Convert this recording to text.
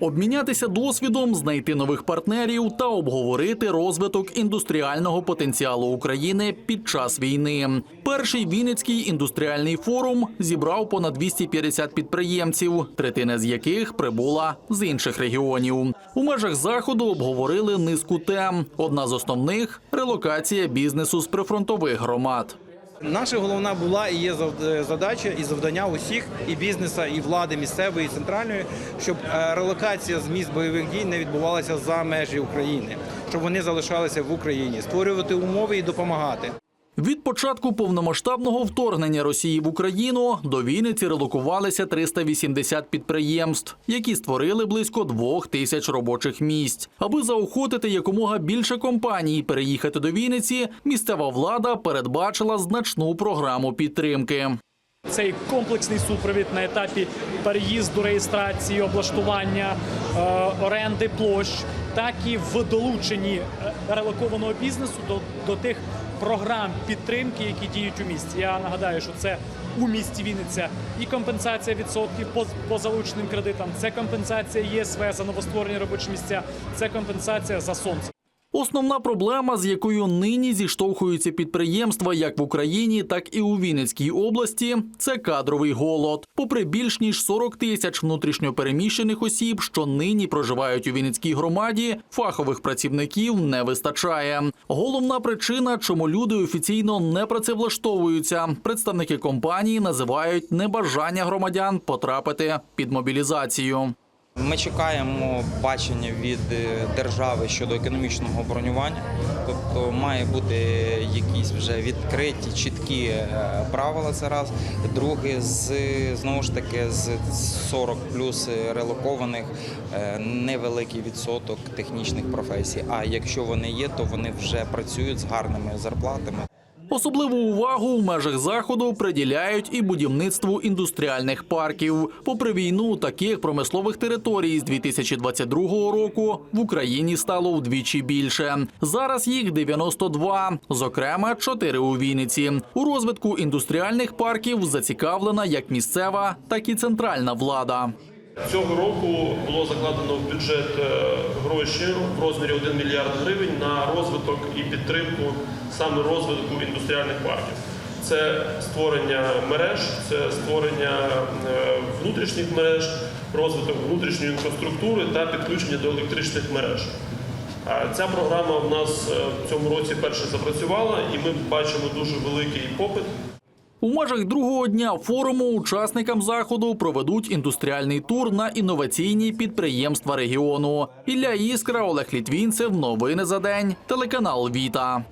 Обмінятися досвідом, знайти нових партнерів та обговорити розвиток індустріального потенціалу України під час війни. Перший Вінницький індустріальний форум зібрав понад 250 підприємців, третина з яких прибула з інших регіонів. У межах заходу обговорили низку тем. Одна з основних релокація бізнесу з прифронтових громад. Наша головна була і є задача і завдання усіх і бізнеса, і влади місцевої, і центральної, щоб е, релокація з місць бойових дій не відбувалася за межі України, щоб вони залишалися в Україні, створювати умови і допомагати. Від початку повномасштабного вторгнення Росії в Україну до Вінниці релокувалися 380 підприємств, які створили близько двох тисяч робочих місць. Аби заохотити якомога більше компаній переїхати до Вінниці, місцева влада передбачила значну програму підтримки. Цей комплексний супровід на етапі переїзду, реєстрації, облаштування, е, оренди площ, так і в долученні е, релокованого бізнесу до, до тих програм підтримки, які діють у місті. Я нагадаю, що це у місті Вінниця і компенсація відсотків по, по залученим кредитам, це компенсація ЄСВ за новостворені робочі місця, це компенсація за сонце. Основна проблема, з якою нині зіштовхуються підприємства як в Україні, так і у Вінницькій області, це кадровий голод. Попри більш ніж 40 тисяч внутрішньопереміщених осіб, що нині проживають у Вінницькій громаді, фахових працівників не вистачає. Головна причина, чому люди офіційно не працевлаштовуються. Представники компанії називають небажання громадян потрапити під мобілізацію. Ми чекаємо бачення від е, держави щодо економічного бронювання, тобто має бути якісь вже відкриті, чіткі е, правила. Це раз. Друге, з знову ж таки з 40 плюс релокованих е, невеликий відсоток технічних професій. А якщо вони є, то вони вже працюють з гарними зарплатами. Особливу увагу в межах заходу приділяють і будівництву індустріальних парків. Попри війну, таких промислових територій з 2022 року в Україні стало вдвічі більше. Зараз їх 92, зокрема 4 у Вінниці. У розвитку індустріальних парків зацікавлена як місцева, так і центральна влада. Цього року було закладено в бюджет е, гроші в розмірі 1 мільярд гривень на розвиток і підтримку саме розвитку індустріальних парків. Це створення мереж, це створення е, внутрішніх мереж, розвиток внутрішньої інфраструктури та підключення до електричних мереж. Ця програма в нас е, в цьому році перше запрацювала, і ми бачимо дуже великий попит. У межах другого дня форуму учасникам заходу проведуть індустріальний тур на інноваційні підприємства регіону. Ілля Іскра, Олег Літвінцев. Новини за день. Телеканал Віта.